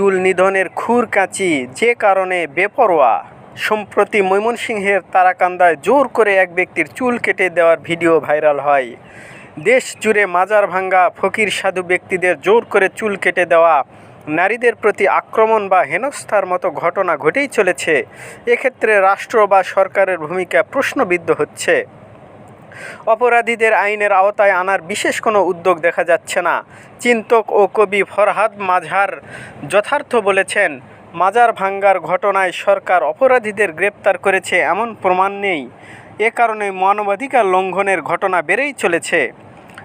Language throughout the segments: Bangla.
চুল নিধনের খুর কাঁচি যে কারণে বেপরোয়া। সম্প্রতি ময়মনসিংহের তারাকান্দায় জোর করে এক ব্যক্তির চুল কেটে দেওয়ার ভিডিও ভাইরাল হয়। দেশ জুড়ে মাজার ভাঙ্গা ফকির সাধু ব্যক্তিদের জোর করে চুল কেটে দেওয়া, নারীদের প্রতি আক্রমণ বা হেনস্থার মতো ঘটনা ঘটেই চলেছে। এক্ষেত্রে রাষ্ট্র বা সরকারের ভূমিকা প্রশ্নবিদ্ধ হচ্ছে। অপরাধীদের আইনের আওতায় আনার বিশেষ কোনো উদ্যোগ দেখা যাচ্ছে না। চিন্তক ও কবি ফরহাদ মাঝার যথার্থ বলেছেন, মাজার ভাঙ্গার ঘটনায় সরকার অপরাধীদের গ্রেপ্তার করেছে এমন প্রমাণ নেই। এ কারণে মানবাধিকার লঙ্ঘনের ঘটনা বেড়েই চলেছে।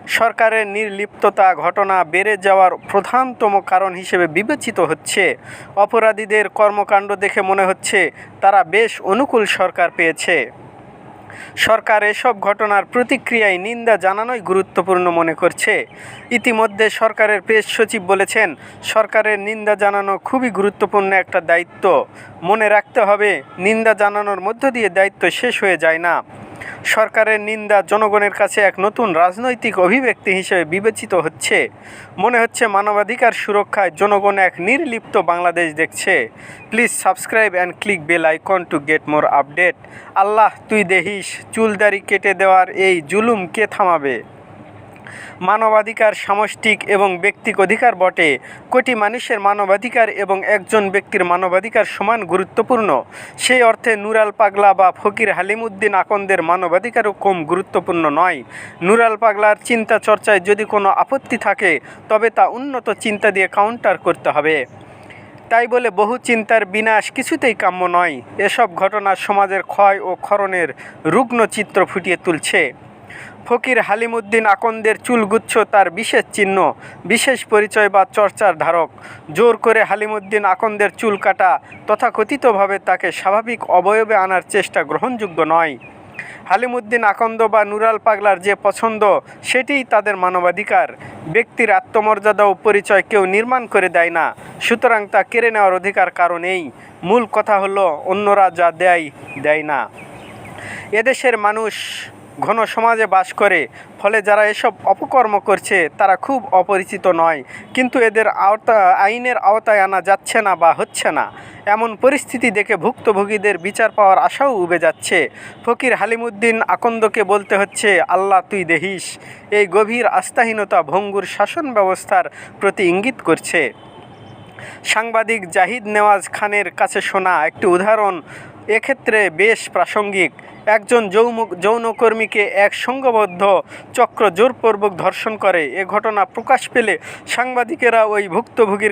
সরকারের নির্লিপ্ততা ঘটনা বেড়ে যাওয়ার প্রধানতম কারণ হিসেবে বিবেচিত হচ্ছে। অপরাধীদের কর্মকাণ্ড দেখে মনে হচ্ছে তারা বেশ অনুকূল সরকার পেয়েছে। সরকার এসব ঘটনার প্রতিক্রিয়ায় নিন্দা জানানোই গুরুত্বপূর্ণ মনে করছে। ইতিমধ্যে সরকারের প্রেস সচিব বলেছেন, সরকারের নিন্দা জানানো খুবই গুরুত্বপূর্ণ একটা দায়িত্ব। মনে রাখতে হবে, নিন্দা জানানোর মধ্য দিয়ে দায়িত্ব শেষ হয়ে যায় না। সরকারের নিন্দা জনগণের কাছে এক নতুন রাজনৈতিক অভিব্যক্তি হিসেবে বিবেচিত হচ্ছে। মনে হচ্ছে মানবাধিকার সুরক্ষায় জনগণ এক নির্লিপ্ত বাংলাদেশ দেখছে। Please subscribe and click bell icon to get more update. Allah, তুই দেহিস, চুলদারি কেটে দেওয়ার এই জুলুম কে থামাবে। মানবাধিকার, সামষ্টিক এবং ব্যক্তিক অধিকার বটে। কোটি মানুষের মানবাধিকার এবং একজন ব্যক্তির মানবাধিকার সমান গুরুত্বপূর্ণ। সেই অর্থে নুরাল পাগলা বা ফকির হালিমুদ্দিন আকন্দের মানবাধিকারও কম গুরুত্বপূর্ণ নয়। নুরাল পাগলার চিন্তা চর্চায় যদি কোনো আপত্তি থাকে, তবে তা উন্নত চিন্তা দিয়ে কাউন্টার করতে হবে। তাই বলে বহু চিন্তার বিনাশ কিছুতেই কাম্য নয়। এসব ঘটনা সমাজের ক্ষয় ও ক্ষরণের রুগ্ন চিত্র ফুটিয়ে তুলছে। ফকির হালিমুদ্দিন আকন্দের চুলগুচ্ছ তার বিশেষ চিহ্ন, বিশেষ পরিচয় বা চর্চার ধারক। জোর করে হালিমুদ্দিন আকন্দের চুল কাটা তথাকথিতভাবে তাকে স্বাভাবিক অবয়বে আনার চেষ্টা গ্রহণযোগ্য নয়। হালিমুদ্দিন আকন্দ বা নুরাল পাগলার যে পছন্দ, সেটিই তাদের মানবাধিকার। ব্যক্তির আত্মমর্যাদা ও পরিচয় কেউ নির্মাণ করে দেয় না, সুতরাং তা কেড়ে নেওয়ার অধিকার কারণেই মূল কথা হলো, অন্যরা যা দেয় দেয় না। এদেশের মানুষ ঘন সমাজে বাস করে, ফলে যারা এসব অপকর্ম করছে, তারা খুব অপরিচিত নয়। কিন্তু এদের আওতা, আইনের আওতায় আনা যাচ্ছে না বা হচ্ছে না। এমন পরিস্থিতি দেখে ভুক্তভোগীদের বিচার পাওয়ার আশাও উবে যাচ্ছে। ফকির হালিমুদ্দিন আকন্দকে বলতে হচ্ছে, আল্লাহ তুই দেহিস। এই গভীর আস্থাহীনতা ভঙ্গুর শাসন ব্যবস্থার প্রতি ইঙ্গিত করছে। সাংবাদিক জাহিদ নেওয়াজ খানের কাছে শোনা একটি উদাহরণ এক্ষেত্রে বেশ প্রাসঙ্গিক। একজন যৌম যৌনকর্মীকে এক সংঘবদ্ধ চক্র জোরপূর্বক ধর্ষণ করে। এ ঘটনা প্রকাশ পেলে সাংবাদিকেরা ওই ভুক্তভোগীর